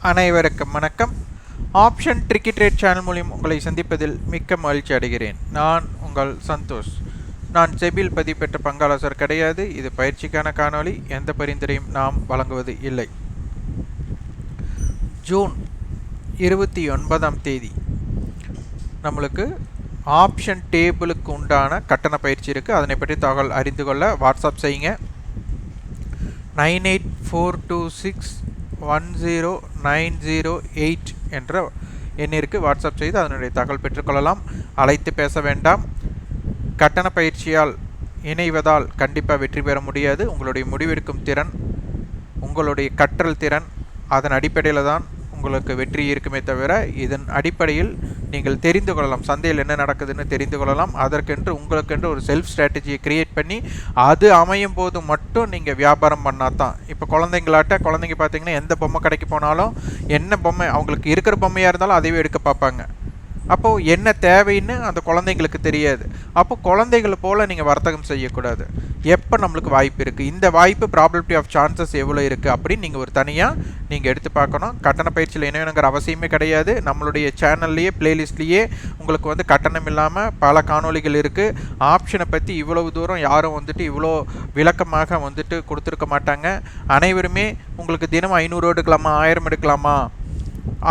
அனைவருக்கும் வணக்கம். Option tricky trade channel மூலியம் உங்களை சந்திப்பதில் மிக்க மகிழ்ச்சி அடைகிறேன். நான் உங்கள் சந்தோஷ். நான் செபில் பதிவு பெற்ற பங்காளசர் கிடையாது. இது பயிற்சிக்கான காணொளி. எந்த பரிந்துரையும் நாம் வழங்குவது இல்லை. ஜூன் இருபத்தி ஒன்பதாம் தேதி. நம்மளுக்கு ஆப்ஷன் டேபிளுக்கு உண்டான கட்டண பயிற்சி இருக்குது அதனை பற்றி தகவல் அறிந்து கொள்ள வாட்ஸ்அப் செய்யுங்க. Nine eight four two six one zero nine zero eight என்ற எண்ணிற்கு வாட்ஸ்அப் செய்து அதனுடைய தகவல் பெற்றுக்கொள்ளலாம். அழைத்து பேச வேண்டாம். கட்டண பயிற்சியால் இணைவதால் கண்டிப்பாக வெற்றி பெற முடியாது. உங்களுடைய முடிவெடுக்கும் திறன் உங்களுடைய கற்றல் திறன் அதன் அடிப்படையில் தான் உங்களுக்கு வெற்றி இருக்குமே தவிர இதன் அடிப்படையில் நீங்கள் தெரிந்து கொள்ளலாம். சந்தையில் என்ன நடக்குதுன்னு தெரிந்து கொள்ளலாம். அதற்கென்று உங்களுக்கென்று ஒரு செல்ஃப் ஸ்ட்ராட்டஜியை கிரியேட் பண்ணி அது அமையும் போது மட்டும் நீங்கள் வியாபாரம் பண்ணால் தான் இப்போ குழந்தைங்களாட்ட குழந்தைங்க பார்த்தீங்கன்னா எந்த பொம்மை கடைக்கு போனாலும் என்ன பொம்மை அவங்களுக்கு இருக்கிற பொம்மையாக இருந்தாலும் அதையே எடுக்க பார்ப்பாங்க. அப்போது என்ன தேவைன்னு அந்த குழந்தைங்களுக்கு தெரியாது. அப்போ குழந்தைகளை போல் நீங்கள் வர்த்தகம் செய்யக்கூடாது. எப்போ நம்மளுக்கு வாய்ப்பு இருக்குது இந்த வாய்ப்பு ப்ராபபிலிட்டி ஆஃப் சான்சஸ் எவ்வளோ இருக்குது அப்படின்னு நீங்கள் ஒரு தனியாக நீங்கள் எடுத்து பார்க்கணும். கட்டண பயிற்சியில் இணையணுங்கிற அவசியமே கிடையாது. நம்மளுடைய சேனல்லையே பிளேலிஸ்ட்லேயே உங்களுக்கு வந்து கட்டணம் இல்லாமல் பல காணொளிகள் இருக்குது ஆப்ஷனை பற்றி இவ்வளவு தூரம் யாரும் வந்துட்டு இவ்வளோ விளக்கமாக வந்துட்டு கொடுத்துருக்க மாட்டாங்க. அனைவருமே உங்களுக்கு தினம் ஐநூறு எடுக்கலாமா ஆயிரம் எடுக்கலாமா?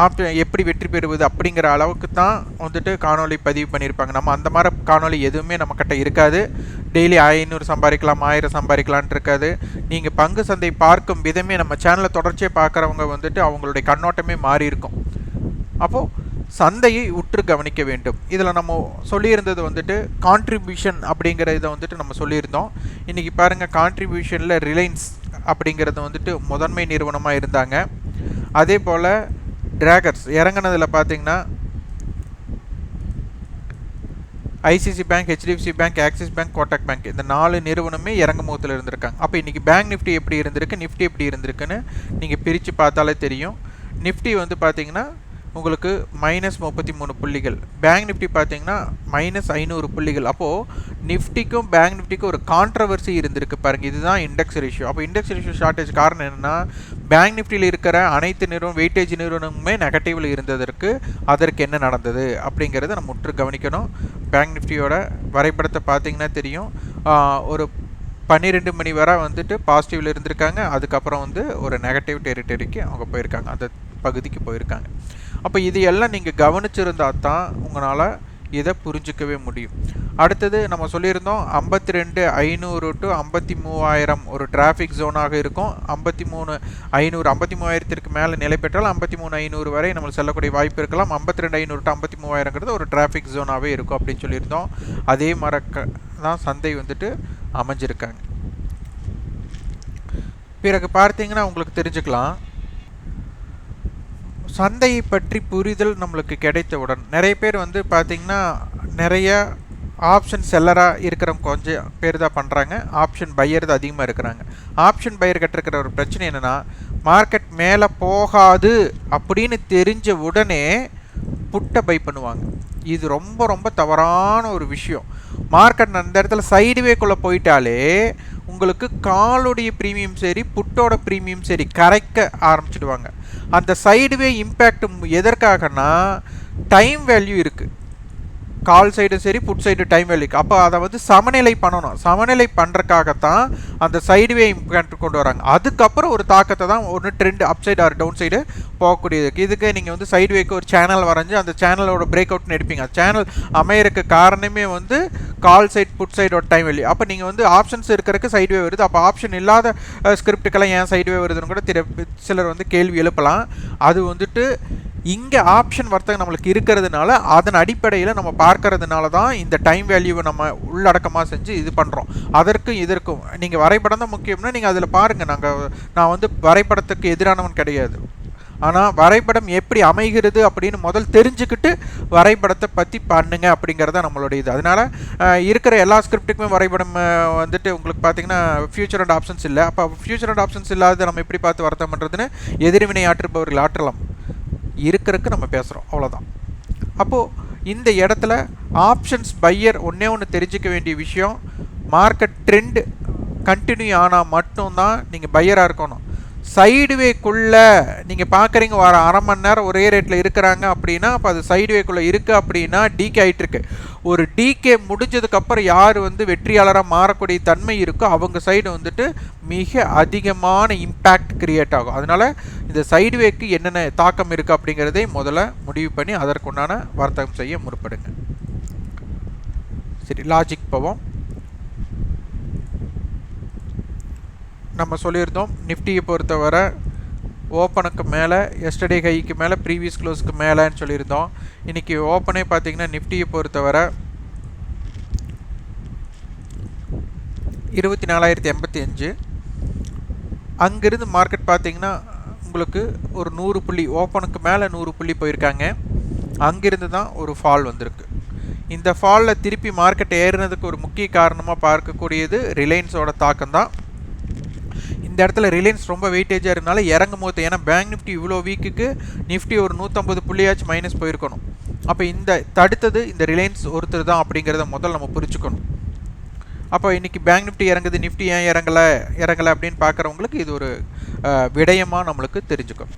ஆப் எப்படி வெற்றி பெறுவது அப்படிங்கிற அளவுக்கு தான் வந்துட்டு காணொளி பதிவு பண்ணியிருப்பாங்க. நம்ம அந்த மாதிரி காணொளி எதுவுமே நம்மக்கிட்ட இருக்காது. டெய்லி ஐநூறு சம்பாதிக்கலாம் ஆயிரம் சம்பாதிக்கலான்ட்டு இருக்காது. நீங்கள் பங்கு சந்தை பார்க்கும் விதமே நம்ம சேனலை தொடர்ச்சியாக பார்க்குறவங்க வந்துட்டு அவங்களுடைய கண்ணோட்டமே மாறி இருக்கும். அப்போது சந்தையை உற்று கவனிக்க வேண்டும். இதில் நம்ம சொல்லியிருந்தது வந்துட்டு கான்ட்ரிபியூஷன் அப்படிங்கிற இதை வந்துட்டு நம்ம சொல்லியிருந்தோம். இன்றைக்கி பாருங்கள் கான்ட்ரிபியூஷனில் ரிலையன்ஸ் அப்படிங்கிறது வந்துட்டு முதன்மை நிறுவனமாக இருந்தாங்க. அதே போல் டிராகர்ஸ் இறங்கினதில் பார்த்தீங்கன்னா ICICI bank HDFC bank Axis bank Kotak bank இந்த நாலு நிறுவனமே இறங்க முகத்தில் இருந்திருக்காங்க. அப்போ இன்றைக்கி பேங்க் நிஃப்டி எப்படி இருந்திருக்கு நிஃப்டி எப்படி இருந்திருக்குன்னு நீங்கள் பிரித்து பார்த்தாலே தெரியும். நிஃப்டி வந்து பார்த்தீங்கன்னா உங்களுக்கு மைனஸ் முப்பத்தி மூணு புள்ளிகள். பேங்க் நிஃப்டி பார்த்தீங்கன்னா மைனஸ் ஐநூறு புள்ளிகள். அப்போது நிஃப்டிக்கும் பேங்க் நிஃப்டிக்கும் ஒரு கான்ட்ரவர்சி இருந்திருக்கு பாருங்கள் இதுதான் இண்டெக்ஸ் ரேஷியோ அப்போ இண்டெக்ஸ் ரேஷியோ ஷார்ட்டேஜ் காரணம் என்னென்னா பேங்க் நிஃப்டியில் இருக்கிற அனைத்து நிறுவனம் வெயிட்டேஜ் நிறுவனமுமே நெகட்டிவில் இருந்ததற்கு அதற்கு என்ன நடந்தது அப்படிங்கிறத நம்ம முற்று கவனிக்கணும். பேங்க் நிஃப்டியோட வரைபடத்தை பார்த்தீங்கன்னா தெரியும். ஒரு பன்னிரெண்டு மணி வரை வந்துட்டு பாசிட்டிவில் இருந்திருக்காங்க. அதுக்கப்புறம் வந்து ஒரு நெகட்டிவ் டெரிட்டரிக்கு அவங்க போயிருக்காங்க. அந்த பகுதிக்கு போயிருக்காங்க. அப்போ இது எல்லாம் நீங்கள் கவனிச்சிருந்தா தான் உங்களால் இதை புரிஞ்சிக்கவே முடியும். அடுத்தது நம்ம சொல்லியிருந்தோம் ஐம்பத்தி ரெண்டு ஐநூறு டு ஐம்பத்தி மூவாயிரம் ஒரு டிராஃபிக் ஜோனாக இருக்கும். ஐம்பத்தி மூணு ஐநூறு ஐம்பத்தி மூவாயிரத்திற்கு மேலே நிலை பெற்றால் ஐம்பத்தி மூணு ஐநூறு வரை நம்ம செல்லக்கூடிய வாய்ப்பு இருக்கலாம். ஐம்பத்தி ரெண்டு ஐநூறு டு ஐம்பத்தி மூவாயிரங்கிறது ஒரு டிராஃபிக் ஜோனாகவே இருக்கும் அப்படின்னு சொல்லியிருந்தோம். அதே மரக்க தான் சந்தை வந்துட்டு அமைஞ்சிருக்காங்க. பிறகு பார்த்தீங்கன்னா உங்களுக்கு தெரிஞ்சுக்கலாம். சந்தையை பற்றி புரிதல் நம்மளுக்கு கிடைத்தவுடன் நிறைய பேர் வந்து பார்த்திங்கன்னா நிறைய ஆப்ஷன் செல்லராக இருக்கிறவங்க கொஞ்சம் பேர் தான் பண்ணுறாங்க ஆப்ஷன் பையர் தான் அதிகமாக இருக்கிறாங்க. ஆப்ஷன் பையர் கட்டிருக்கிற ஒரு பிரச்சனை என்னென்னா மார்க்கெட் மேலே போகாது அப்படின்னு தெரிஞ்ச உடனே புட்டை பை பண்ணுவாங்க. இது ரொம்ப ரொம்ப தவறான ஒரு விஷயம். மார்க்கெட் அந்த இடத்துல சைடுவேக்குள்ளே போயிட்டாலே உங்களுக்கு காலுடைய ப்ரீமியம் சரி புட்டோட ப்ரீமியம் சரி கரைக்க ஆரம்பிச்சிடுவாங்க. அந்த சைடுவே இம்பேக்ட் எதற்காகனா டைம் வேல்யூ இருக்குது கால் சைடும் சரி புட் சைடு டைம் வேலிக்கு. அப்போ அதை வந்து சமநிலை பண்ணணும். சமநிலை பண்ணுறக்காகத்தான் அந்த சைடுவே இம்பேக்ட் கொண்டு வராங்க. அதுக்கப்புறம் ஒரு தாக்கத்தை தான் ஒன்று trend up side or down side போகக்கூடியது. இதுக்கு நீங்கள் வந்து சைடுவேக்கு ஒரு சேனல் வரைஞ்சி அந்த சேனலோட பிரேக் அவுட்னு எடுப்பீங்க. சேனல் அமையறக்கு காரணமே வந்து கால் சைட் புட் சைடோட டைம் வேல்யூ அப்போ நீங்கள் வந்து ஆப்ஷன்ஸ் இருக்கிறதுக்கு சைடுவே வருது. அப்போ ஆப்ஷன் இல்லாத ஸ்கிரிப்டுக்கெல்லாம் ஏன் சைடுவே வருதுன்னு கூட திரு சிலர் வந்து கேள்வி எழுப்பலாம். அது வந்துட்டு இங்கே ஆப்ஷன் வர்த்தகம் நம்மளுக்கு இருக்கிறதுனால அதன் அடிப்படையில் நம்ம பார்க்கறதுனால தான் இந்த டைம் வேல்யூவை நம்ம உள்ளடக்கமாக செஞ்சு இது பண்ணுறோம் அதற்கும் இதற்கும். நீங்கள் வரைபடம் தான் முக்கியம்னா நீங்கள் அதில் பாருங்கள் நாங்கள் நான் வந்து வரைபடத்துக்கு எதிரானவன் கிடையாது. ஆனால் வரைபடம் எப்படி அமைகிறது அப்படின்னு முதல் தெரிஞ்சுக்கிட்டு வரைபடத்தை பற்றி பண்ணுங்க அப்படிங்கிறத நம்மளுடைய இது. அதனால் இருக்கிற எல்லா ஸ்கிரிப்டுக்குமே வரைபடம் வந்துட்டு உங்களுக்கு பார்த்தீங்கன்னா ஃபியூச்சர் அண்ட் ஆப்ஷன்ஸ் இல்லை. அப்போ ஃபியூச்சர் அண்ட் ஆப்ஷன்ஸ் இல்லாத நம்ம எப்படி பார்த்து வர்த்தகம் பண்ணுறதுன்னு எதிர்வினை ஆற்றுபவர்கள் ஆற்றலாம். இருக்கிறதுக்கு நம்ம பேசுகிறோம் அவ்வளோதான் அப்போது இந்த இடத்துல ஆப்ஷன்ஸ் பையர் ஒன்றே ஒன்று தெரிஞ்சிக்க வேண்டிய விஷயம் மார்க்கெட் ட்ரெண்ட் கண்டினியூ ஆனால் மட்டும்தான் நீங்கள் பையராக இருக்கணும். சைடுவேக்குள்ளே நீங்கள் பார்க்குறீங்க வர அரை மணி நேரம் ஒரே ரேட்டில் இருக்கிறாங்க அப்படின்னா அப்போ அது சைடுவேக்குள்ளே இருக்குது அப்படின்னா டிகே ஆகிட்டுருக்கு ஒரு டிகே முடிஞ்சதுக்கப்புறம் யார் வந்து வெற்றியாளராக மாறக்கூடிய தன்மை இருக்கோ அவங்க சைடு வந்துட்டு மிக அதிகமான இம்பேக்ட் க்ரியேட் ஆகும். அதனால் இந்த சைடுவேக்கு என்னென்ன தாக்கம் இருக்குது அப்படிங்கிறதை முதல்ல முடிவு பண்ணி அதற்குண்டான வர்த்தகம் செய்ய முற்படுங்க. சரி லாஜிக் போவோம். நம்ம சொல்லியிருந்தோம் நிஃப்டியை பொறுத்தவரை ஓப்பனுக்கு மேலே எஸ்டர்டே ஹைக்கு மேலே ப்ரீவியஸ் க்ளோஸ்க்கு மேலேன்னு சொல்லியிருந்தோம். இன்றைக்கி ஓப்பனே பார்த்தீங்கன்னா நிஃப்டியை பொறுத்தவரை இருபத்தி நாலாயிரத்தி எண்பத்தி அஞ்சு. அங்கேருந்து மார்க்கெட் பார்த்தீங்கன்னா உங்களுக்கு ஒரு நூறு புள்ளி ஓப்பனுக்கு மேலே நூறு புள்ளி போயிருக்காங்க. அங்கேருந்து தான் ஒரு ஃபால் வந்திருக்கு. இந்த ஃபாலில் திருப்பி மார்க்கெட் ஏறினதுக்கு ஒரு முக்கிய காரணமாக பார்க்கக்கூடியது ரிலையன்ஸோட தாக்கம் தான் இந்த இடத்துல ரிலையன்ஸ் ரொம்ப வெயிட்டேஜாக இருந்தால இறங்கும் போது ஏன்னா பேங்க் நிஃப்டி இவ்வளோ வீக்குக்கு நிஃப்டி ஒரு நூற்றம்பது புள்ளியாச்சும் மைனஸ் போயிருக்கணும். அப்போ இந்த தடுத்தது இந்த ரிலையன்ஸ் ஒருத்தர் தான் அப்படிங்கிறத முதல்ல நம்ம புரிச்சுக்கணும் அப்போ இன்றைக்கி பேங்க் நிஃப்டி இறங்குது நிஃப்டி ஏன் இறங்கலை இறங்கலை அப்படின்னு பார்க்குறவங்களுக்கு இது ஒரு விடயமாக நம்மளுக்கு தெரிஞ்சுக்கணும்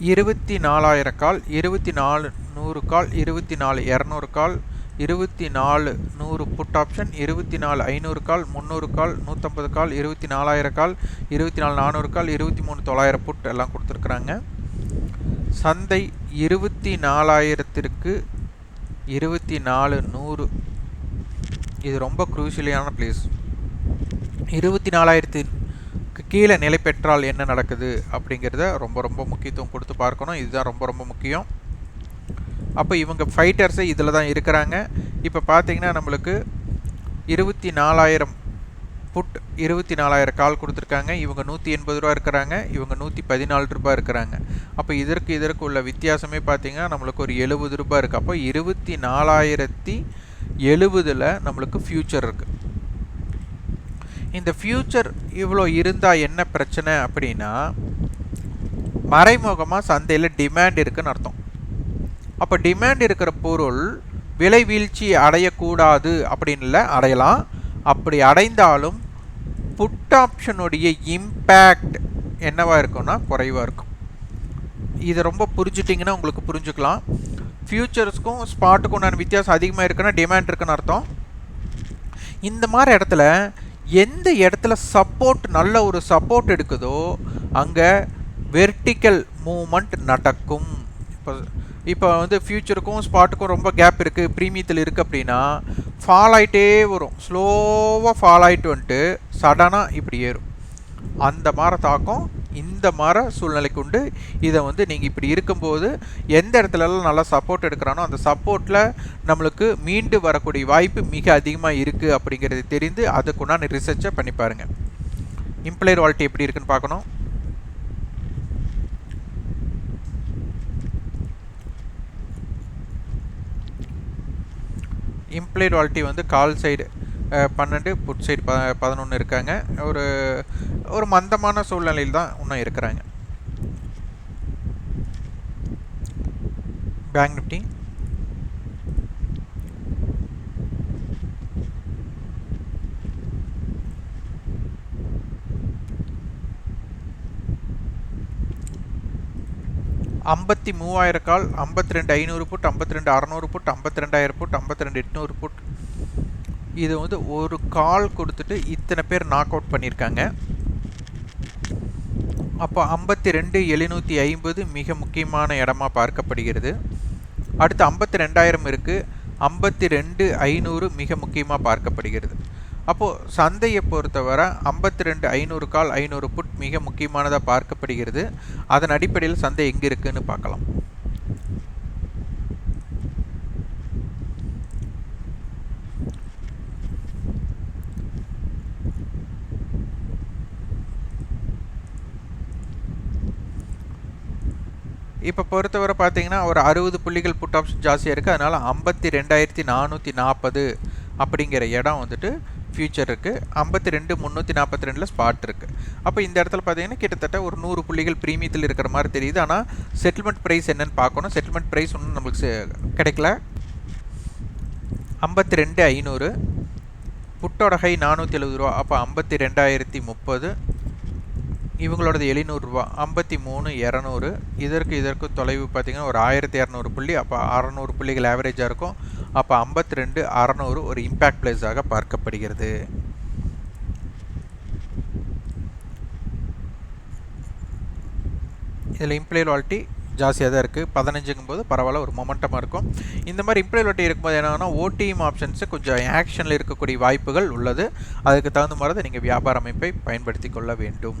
இருபத்தி நாலாயிர கால் இருபத்தி நாலு நூறு கால் இருபத்தி நாலு இரநூறு கால் இருபத்தி நாலு நூறு புட் ஆப்ஷன் இருபத்தி நாலு ஐநூறு கால் முந்நூறு கால் நூற்றம்பது கால் இருபத்தி நாலாயிரம் கால் இருபத்தி நாலு நானூறு கால் இருபத்தி மூணு தொள்ளாயிரம் புட் எல்லாம் கொடுத்துருக்குறாங்க. சந்தை இருபத்தி நாலாயிரத்திற்கு இருபத்தி நாலு நூறு. இது ரொம்ப குரூசியலியான பிளேஸ் இருபத்தி நாலாயிரத்தி கீழே நிலை பெற்றால் என்ன நடக்குது அப்படிங்கிறத ரொம்ப ரொம்ப முக்கியத்துவம் கொடுத்து பார்க்கணும். இதுதான் ரொம்ப ரொம்ப முக்கியம். அப்போ இவங்க ஃபைட்டர்ஸே இதில் தான் இருக்கிறாங்க. இப்போ பார்த்தீங்கன்னா நம்மளுக்கு இருபத்தி நாலாயிரம் புட் இருபத்தி நாலாயிரம் கால் கொடுத்துருக்காங்க. இவங்க நூற்றி எண்பது ரூபா இருக்கிறாங்க. இவங்க நூற்றி பதினாலு ரூபா இருக்கிறாங்க. அப்போ இதற்கு இதற்கு உள்ள வித்தியாசமே பார்த்தீங்கன்னா நம்மளுக்கு ஒரு எழுபது ரூபா இருக்குது அப்போ இருபத்தி நாலாயிரத்தி எழுபதில் நம்மளுக்கு ஃப்யூச்சர் இருக்குது இந்த ஃப்யூச்சர் இவ்வளோ இருந்தால் என்ன பிரச்சனை அப்படின்னா மறைமுகமாக சந்தையில் டிமாண்ட் இருக்குன்னு அர்த்தம். அப்போ டிமாண்ட் இருக்கிற பொருள் விலை வீழ்ச்சி அடையக்கூடாது அப்படின்ல அடையலாம். அப்படி அடைந்தாலும் புட் ஆப்ஷனுடைய இம்பேக்ட் என்னவாக இருக்கும்னா குறைவாக இருக்கும். இதை ரொம்ப புரிஞ்சிட்டிங்கன்னா உங்களுக்கு புரிஞ்சுக்கலாம். ஃப்யூச்சர்ஸ்க்கும் ஸ்பாட்டுக்கும் உண்டான வித்தியாசம் அதிகமாக இருக்குன்னா டிமாண்ட் இருக்குன்னு அர்த்தம். இந்த மாதிரி இடத்துல எந்த இடத்துல சப்போர்ட் நல்ல ஒரு சப்போர்ட் எடுக்குதோ அங்கே வெர்டிக்கல் மூமெண்ட் நடக்கும். இப்போ இப்போ வந்து ஃப்யூச்சருக்கும் ஸ்பாட்டுக்கும் ரொம்ப கேப் இருக்குது ப்ரீமியத்தில் இருக்குது அப்படின்னா ஃபால் ஆகிட்டே வரும். ஸ்லோவாக ஃபால் ஆகிட்டு வந்துட்டு சடனாக இப்படி ஏறும். அந்த மாதிரி தாக்கம் இந்த மாதிரி சூழ்நிலைக்கு உண்டு. இதை வந்து நீங்கள் இப்படி இருக்கும்போது எந்த இடத்துலலாம் நல்லா சப்போர்ட் எடுக்கிறானோ அந்த சப்போர்ட்டில் நம்மளுக்கு மீண்டு வரக்கூடிய வாய்ப்பு மிக அதிகமாக இருக்குது அப்படிங்கிறது தெரிந்து அதுக்குண்டான ரிசர்ச்சை பண்ணி பாருங்கள் இம்ப்ளையர் வால்ட்டி எப்படி இருக்குன்னு பார்க்கணும். இம்ப்ளைட் வால்ட்டி வந்து கால் சைடு பன்னெண்டு புட் சைடு ப பதினொன்று இருக்காங்க. ஒரு ஒரு மந்தமான சூழ்நிலையில் தான் இன்னும் இருக்கிறாங்க. பேங்க் நிஃப்டி ஐம்பத்தி மூவாயிரம் கால் ஐம்பத்தி ரெண்டு ஐநூறு புட் ஐம்பத்தி ரெண்டு அறநூறு புட் ஐம்பத்தி ரெண்டாயிரம் புட் ஐம்பத்தி ரெண்டு எட்நூறு புட். இது வந்து ஒரு கால் கொடுத்துட்டு இத்தனை பேர் நாக் அவுட் பண்ணியிருக்காங்க. அப்போ ஐம்பத்தி ரெண்டு எழுநூற்றி ஐம்பது மிக முக்கியமான இடமா பார்க்கப்படுகிறது. அடுத்து ஐம்பத்தி ரெண்டாயிரம் இருக்குது ஐம்பத்தி ரெண்டு ஐநூறு மிக முக்கியமாக பார்க்கப்படுகிறது. அப்போது சந்தையை பொறுத்தவரை ஐம்பத்தி ரெண்டு ஐநூறு கால் ஐநூறு புட் மிக முக்கியமானதாக பார்க்கப்படுகிறது. அதன் அடிப்படையில் சந்தை எங்கே இருக்குதுன்னு பார்க்கலாம். இப்போ பொறுத்தவரை பார்த்தீங்கன்னா ஒரு அறுபது புள்ளிகள் புட் ஆப்ஷன் ஜாஸ்தியாக இருக்குது அதனால் ஐம்பத்தி ரெண்டாயிரத்தி நானூற்றி நாற்பது அப்படிங்கிற இடம் வந்துட்டு ஃபியூச்சர் இருக்குது ஐம்பத்தி ரெண்டு முந்நூற்றி நாற்பத்தி ரெண்டில் ஸ்பாட் இருக்குது அப்போ இந்த இடத்துல பார்த்தீங்கன்னா கிட்டத்தட்ட ஒரு நூறு புள்ளிகள் ப்ரீமியத்தில் இருக்கிற மாதிரி தெரியுது. ஆனால் செட்டில்மெண்ட் ப்ரைஸ் என்னென்னு பார்க்கணும். செட்டில்மெண்ட் ப்ரைஸ் ஒன்றும் நம்மளுக்கு கிடைக்கல. ஐம்பத்தி ரெண்டு ஐநூறு புட்டோட ஹை நானூற்றி எழுபது ரூபா. அப்போ ஐம்பத்தி ரெண்டாயிரத்தி முப்பது இவங்களோடது எழுநூறுரூவா ஐம்பத்தி மூணு இரநூறு. இதற்கு இதற்கு தொலைவு பார்த்தீங்கன்னா ஒரு ஆயிரத்தி இரநூறு புள்ளி அப்போ அறநூறு புள்ளிகள் ஆவரேஜாக இருக்கும். அப்போ ஐம்பத்தி ரெண்டு அறநூறு ஒரு இம்பேக்ட் பிளேஸாக பார்க்கப்படுகிறது. இதில் இம்ப்ளைல் ஜாஸ்தியாக தான் இருக்குது பதினஞ்சுங்கும் போது பரவாயில்ல ஒரு மொமெண்டமாக இருக்கும். இந்த மாதிரி இம்ப்ளைல் வால்ட்டி இருக்கும்போது என்னன்னா ஓடிஎம் ஆப்ஷன்ஸு கொஞ்சம் ஆக்ஷனில் இருக்கக்கூடிய வாய்ப்புகள் உள்ளது. அதுக்கு தகுந்த மாதிரி தான் நீங்கள் வியாபார அமைப்பை பயன்படுத்தி கொள்ள வேண்டும்.